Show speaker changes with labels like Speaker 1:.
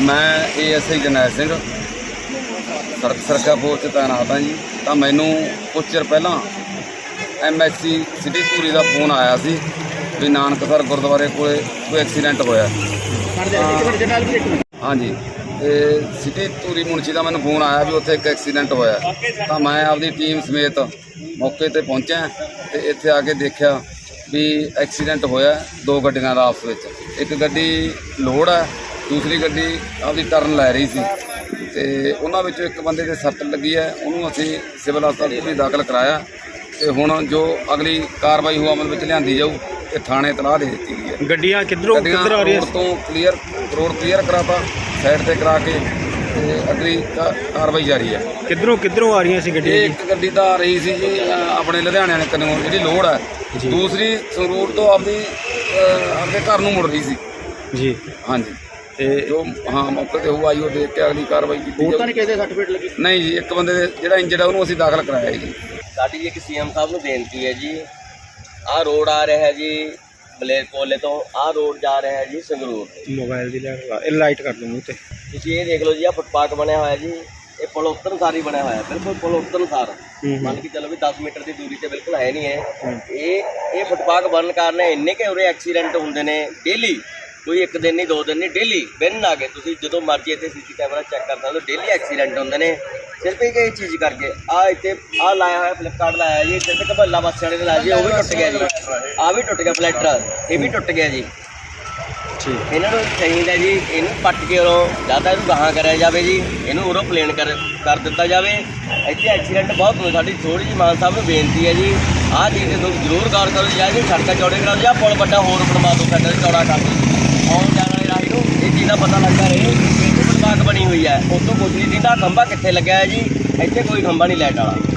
Speaker 1: ਮੈਂ ਏਐਸਆਈ ਜਰਨੈਲ ਸਿੰਘ ਸੜਕ ਸੁਰੱਖਿਆ ਫੋਰਸ 'ਚ ਤਾਇਨਾਤ ਹਾਂ ਜੀ। ਤਾਂ ਮੈਨੂੰ ਕੁਝ ਚਿਰ ਪਹਿਲਾਂ ਐਮਐਸਸੀ ਸਿਟੀ ਧੂਰੀ ਦਾ ਫੋਨ ਆਇਆ ਸੀ ਵੀ ਨਾਨਕਸਰ ਗੁਰਦੁਆਰੇ ਕੋਲੇ ਕੋਈ ਐਕਸੀਡੈਂਟ ਹੋਇਆ। ਹਾਂਜੀ। ਤੇ ਸਿਟੀ ਧੂਰੀ ਮੁਨਸ਼ੀ ਦਾ ਮੈਨੂੰ ਫੋਨ ਆਇਆ ਵੀ ਉੱਥੇ ਇੱਕ ਐਕਸੀਡੈਂਟ ਹੋਇਆ। ਤਾਂ ਮੈਂ ਆਪਦੀ ਟੀਮ ਸਮੇਤ ਮੌਕੇ ਤੇ ਪਹੁੰਚਿਆ ਤੇ ਇੱਥੇ ਆ ਕੇ ਦੇਖਿਆ ਵੀ ਐਕਸੀਡੈਂਟ ਹੋਇਆ ਦੋ ਗੱਡੀਆਂ ਦਾ ਆਪਸ ਵਿੱਚ। ਇੱਕ ਗੱਡੀ ਲੋਡ ਹੈ ਦੂਸਰੀ ਗੱਡੀ ਆਪਦੀ ਟਰਨ ਲੈ ਰਹੀ ਸੀ ਤੇ ਉਹਨਾਂ ਵਿੱਚੋਂ ਇੱਕ ਬੰਦੇ ਦੇ ਸੱਟ ਲੱਗੀ ਹੈ ਉਹਨੂੰ ਅਸੀਂ ਸਿਵਲ ਹਸਪਤਾਲ ਵੀ ਦਾਖਲ ਕਰਾਇਆ ਤੇ ਹੁਣ ਜੋ ਅਗਲੀ ਕਾਰਵਾਈ ਹੋ ਅਮਲ ਵਿੱਚ ਲਿਆਂਦੀ ਜਾਊ ਤੇ ਥਾਣੇ ਤਲਾਹ ਦੇ ਦਿੱਤੀ ਗਈ ਹੈ।
Speaker 2: ਗੱਡੀਆਂ ਕਿੱਧਰੋਂ ਕਿੱਧਰ ਆ ਰਹੀਆਂ
Speaker 1: ਤੋਂ ਕਲੀਅਰ ਰੋਡ ਕਲੀਅਰ ਕਰਾਤਾ ਸਾਈਡ ਤੇ ਕਰਾ ਕੇ ਤੇ ਅਗਲੀ ਕਾ- ਕਾਰਵਾਈ ਜਾਰੀ ਹੈ।
Speaker 2: ਕਿੱਧਰੋਂ ਕਿੱਧਰੋਂ ਆ ਰਹੀਆਂ ਸੀ ਗੱਡੀਆਂ
Speaker 1: ਇਹ
Speaker 2: ਜੀ?
Speaker 1: ਇੱਕ ਗੱਡੀ ਤਾਂ ਆ ਰਹੀ ਸੀ ਜੀ ਅ, ਆਪਣੇ ਲੁਧਿਆਣੇ ਵਾਲੇ ਕੰਨੋਂ ਜਿਹੜੀ ਲੋਡ ਹੈ।
Speaker 2: ਜੀ।
Speaker 1: ਦੂਸਰੀ ਸੰਗਰੂਰ ਤੋਂ ਆਪਦੀ ਅ, ਆਪਣੇ ਘਰ ਨੂੰ ਮੁੜ ਰਹੀ ਸੀ।
Speaker 2: ਜੀ।
Speaker 1: ਹਾਂਜੀ।
Speaker 2: ਤੇ
Speaker 1: ਜੋ ਹਾਂ ਮੌਕੇ ਤੇ ਉਹ ਆਈ ਉਹ ਦੇਖ ਕੇ ਅਗਲੀ ਕਾਰਵਾਈ ਕੀਤੀ
Speaker 3: ਹੋਰ ਤਾਂ। ਨਹੀਂ ਕਿਸੇ ਦੇ ਸਰਟੀਫਿਕੇਟ ਲੱਗੀ?
Speaker 1: ਨਹੀਂ ਜੀ ਇੱਕ ਬੰਦੇ ਦੇ ਜਿਹੜਾ ਇੰਜਰਡ ਹੈ ਉਹਨੂੰ ਅਸੀਂ ਦਾਖਲ ਕਰਾਇਆ ਜੀ।
Speaker 4: ਸਾਡੀ ਇੱਕ ਸੀਐਮ ਸਾਹਿਬ ਨੂੰ ਬੇਨਤੀ ਹੈ ਜੀ ਆਹ ਰੋਡ ਆ ਰਿਹਾ ਹੈ ਜੀ ਮਲੇਰਕੋਲੇ ਤੋਂ ਆਹ ਰੋਡ ਜਾ ਰਿਹਾ ਹੈ ਜੀ ਸੰਗਰੂਰ
Speaker 2: ਮੋਬਾਈਲ ਦੀ ਲਾਈਟ ਲਾ- ਇਹ ਲਾਈਟ ਕਰ ਦੂੰ ਮੂੰਹ ਤੇ
Speaker 4: ਤੁਸੀਂ ਇਹ ਦੇਖ ਲਓ ਜੀ ਆਹ ਫੁੱਟਪਾਥ ਬਣਿਆ ਹੋਇਆ ਜੀ ਇਹ ਪੁਲ ਉੱਤਰ ਸਾਰ ਬਣਿਆ ਹੋਇਆ ਬਿਲਕੁਲ ਪੁਲ ਉੱਤਰ ਸਾਰ ਮੰਨ ਕੇ ਚੱਲੋ ਵੀ 10 ਮੀਟਰ ਦੀ ਦੂਰੀ ਤੇ ਬਿਲਕੁਲ ਹੈ ਨਹੀਂ ਹੈ। ਇਹ ਇਹ ਫੁੱਟਪਾਥ ਬਣਨ ਕਾਰਨ ਇੰਨੇ ਕਿ ਉਰੇ ਐਕਸੀਡੈਂਟ ਹੁੰਦੇ ਨੇ ਡੇਲੀ ਕੋਈ ਇੱਕ ਦਿਨ ਨਹੀਂ ਦੋ ਦਿਨ ਨਹੀਂ ਡੇਲੀ ਬਿਨ ਆ ਕੇ ਤੁਸੀਂ ਜਦੋਂ ਮਰਜ਼ੀ ਇੱਥੇ ਸੀਸੀ ਕੈਮਰਾ ਚੈੱਕ ਕਰ ਸਕਦੇ ਹੋ ਡੇਲੀ ਐਕਸੀਡੈਂਟ ਹੁੰਦੇ ਨੇ। ਸਿਰਫ ਇਹ ਚੀਜ਼ ਕਰਕੇ ਆ ਇੱਥੇ ਆ ਲਾਇਆ ਹੋਇਆ ਫਲਿੱਪਕਾਰਟ ਲਾਇਆ ਜੀ ਇੱਥੇ ਤੇ ਕਬੱਲਾ ਬੱਸ ਵਾਲੇ ਨੇ ਲਾਇਆ ਜੀ ਉਹ ਵੀ ਟੁੱਟ ਗਿਆ ਜੀ। ਆ ਵੀ ਟੁੱਟ ਗਿਆ ਫਲੈਟਰ ਇਹ ਵੀ ਟੁੱਟ ਗਿਆ ਜੀ।
Speaker 2: ਠੀਕ।
Speaker 4: ਇਹਨਾਂ ਨੂੰ ਚਾਹੀਦਾ ਜੀ ਇਹਨੂੰ ਪੱਟ ਕੇ ਉਰੋਂ ਜ਼ਿਆਦਾ ਇਹਨੂੰ ਗਾਹਾਂ ਕਰਿਆ ਜਾਵੇ ਜੀ ਇਹਨੂੰ ਉਰੋਂ ਪਲੇਨ ਕਰ ਕਰ ਦਿੱਤਾ ਜਾਵੇ। ਇੱਥੇ ਐਕਸੀਡੈਂਟ ਬਹੁਤ ਹੁੰਦੇ ਸਾਡੀ ਥੋੜੀ ਜਿਹੀ ਮਾਨ ਸਾਹਿਬ ਨੂੰ ਬੇਨਤੀ ਹੈ ਜੀ ਆਹ ਚੀਜ਼ ਤੁਸੀਂ ਜ਼ਰੂਰ ਗੌਰ ਕਰੋ ਜੀ ਆਹ ਜੀ ਸੜਕਾਂ ਚੌੜੇ ਕਰਾਓ ਜਾਂ ਪੁਲ ਵੱਡਾ ਹੋਰ ਬਣਵਾ ਦਿਓ ਸਾਡਾ ਚੌੜਾ ਕਰ ਦਿਓ। ਰਾਹ ਦਾ ਪਤਾ ਲੱਗਦਾ ਰਹੇ। ਕਿ ਵਿਭਾਗ ਬਣੀ ਹੋਈ ਹੈ। ਉਤੋਂ ਕੁਝ ਨਹੀਂ ਦਿੰਦਾ, ਖੰਭਾ ਕਿੱਥੇ ਲੱਗਿਆ ਹੈ ਜੀ? ਇੱਥੇ ਕੋਈ ਖੰਭਾ ਨਹੀਂ ਲਾਈਟ ਵਾਲਾ।